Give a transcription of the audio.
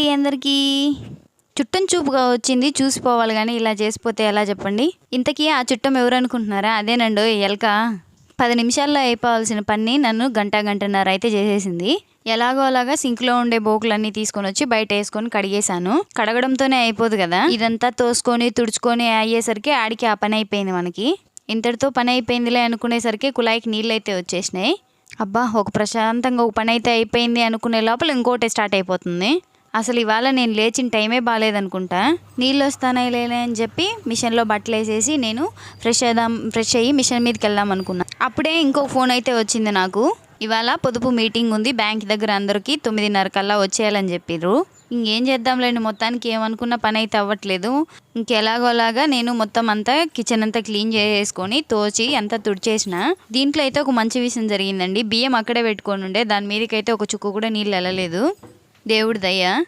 అండి అందరికీ. చుట్టం చూపుగా వచ్చింది చూసిపోవాలి కానీ ఇలా చేసిపోతే ఎలా చెప్పండి? ఇంతకీ ఆ చుట్టం ఎవరు అనుకుంటున్నారా అదేనండో ఎలక. పది నిమిషాల్లో అయిపోవాల్సిన పని నన్ను గంట గంటన్నర అయితే చేసేసింది. ఎలాగో అలాగా సింక్లో ఉండే బోకులన్నీ తీసుకొని వచ్చి బయట వేసుకొని కడిగేశాను. కడగడంతోనే అయిపోదు కదా. ఇదంతా తోసుకొని తుడుచుకొని అయ్యేసరికి ఆడికి ఆ పని అయిపోయింది మనకి. ఇంతటితో పని అయిపోయిందిలే అనుకునేసరికి కుళాయికి నీళ్ళు అయితే వచ్చేసినాయి. అబ్బా ఒక ప్రశాంతంగా ఒక పని అయితే అయిపోయింది అనుకునే లోపల ఇంకోటి స్టార్ట్ అయిపోతుంది. అసలు ఇవాళ నేను లేచిన టైమే బాగాలేదనుకుంటా. నీళ్ళు వస్తానాయి లేలే అని చెప్పి మిషన్లో బట్టలు వేసేసి నేను ఫ్రెష్ అవుదాం ఫ్రెష్ అయ్యి మిషన్ మీదకి వెళ్దాం అనుకున్నా. అప్పుడే ఇంకో ఫోన్ అయితే వచ్చింది నాకు. ఇవాళ పొదుపు మీటింగ్ ఉంది బ్యాంక్ దగ్గర అందరికీ తొమ్మిదిన్నర కల్లా వచ్చేయాలని చెప్పిర్రు. ఇంకేం చేద్దాంలేండి మొత్తానికి ఏమనుకున్న పని అయితే అవ్వట్లేదు. ఇంకెలాగోలాగా నేను మొత్తం అంతా కిచెన్ అంతా క్లీన్ చేసుకొని తోచి అంతా తుడిచేసిన. దీంట్లో అయితే ఒక మంచి విషయం జరిగిందండి. బియ్యం అక్కడే పెట్టుకొని ఉండే దాని మీదకైతే ఒక చుక్కు కూడా నీళ్ళు వెళ్ళలేదు. దేవుడి దయ